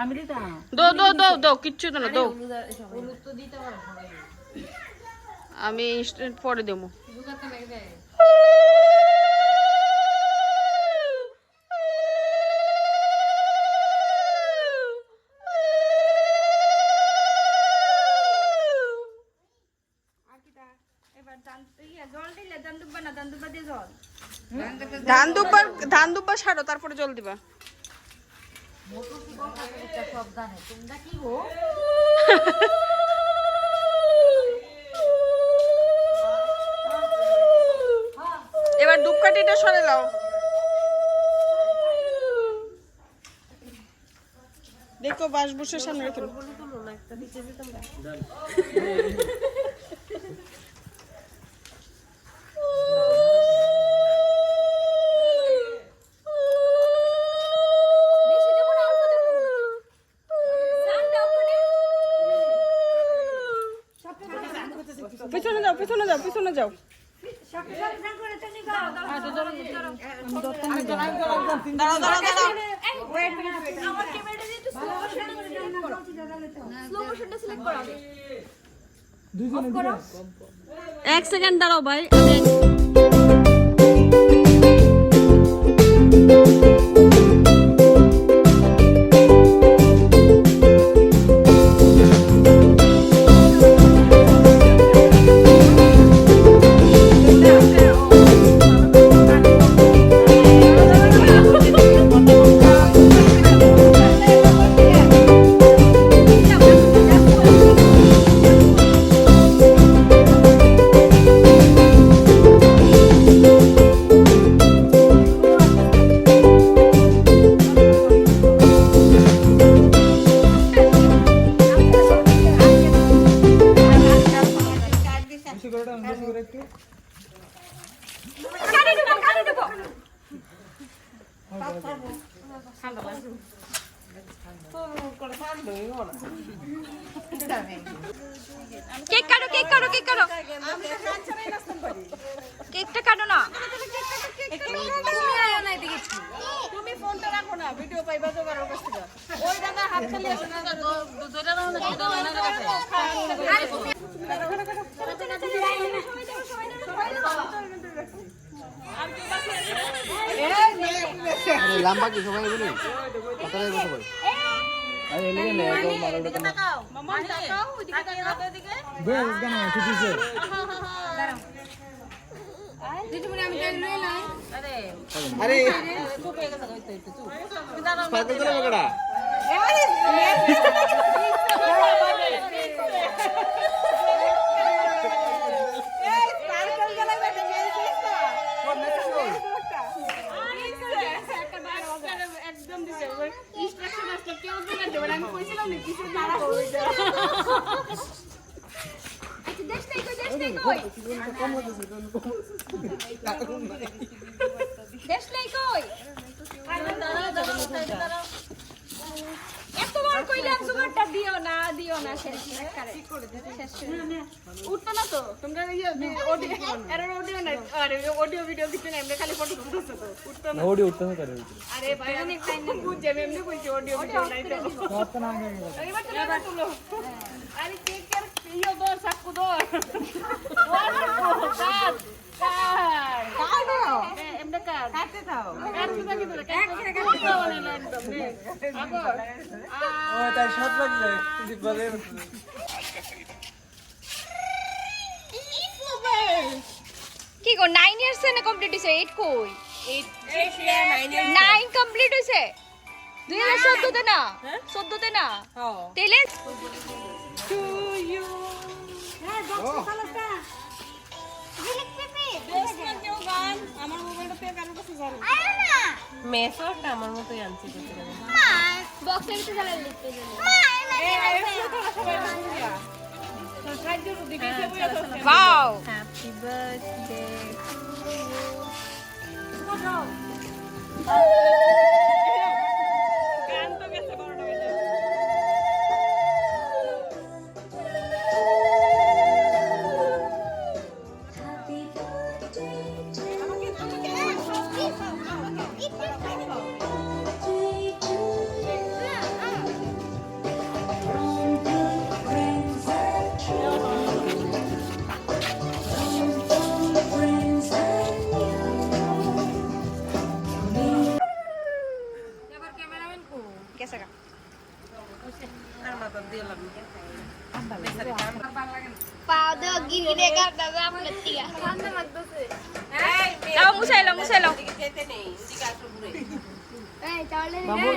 আমি দিতাম। দো দো দো দো কিচ্ছু তো না দো আমি ইনস্ট্যান্ট পরে দেবো। ধান দুব্বার ধান দুব্বার ছাড়ো তারপরে জল দিবা সব জানে তোমরা কি গো এবার ধূপকাঠিটা সরে লাও দেখো বাস বসে সামনে রেখে দাও। পিছনে যাও পিছনে যাও। এক সেকেন্ড দাঁড়াও দাঁড়াও দাঁড়াও এক সেকেন্ড দাঁড়াও ভাই আমি কেক কাটো কেক কাটো কেক কাটো। কেকটা কাটো না। তুমি ফোনটা রাখো না ভিডিও পাইবা তো কারোর কাছ থেকে ওই দাদা হাত খালি আছে না? লাম্বা কি সবাই বলি কথাটাই বসে পড়ে আরে এলিগে নে তো মারো ওটা কেন মামা তাকাও ওইদিকে তাকাও ওইদিকে বে কেন ছুটিছে আরে আরে চুপ হয়ে গেছে কইতে হইতে চুপ পাগল চলে বকড়া একদম এতবার কইলাম সুগারটা দিও না না শেষ শেষ উঠতো না তো তোমরা অডিও এরর আরে অডিও ভিডিও দিতে না এমনি খালি ফটো তুলতেছো তো উঠতো না। ওডি উঠতে হবে তারে আরে ভাই অনেক টাইম বুঝছে আমি এমনি কইছি অডিও ভিডিও নাই তো। কত না এবার তুমি এবার তুলো। আরে কে কে দো সাকু দো কাট কাট না নে কি গো 9 ইয়ার্স না কমপ্লিট হইছে 8 কই? 8 9 কমপ্লিট হইছে 2014 তে না? 14 তে না তেলে মেসোটা আমার মতোই আনছি বক্সের ভিতরে জ্বালা লিখতে wow happy birthday ¿Qué es acá? Vamos.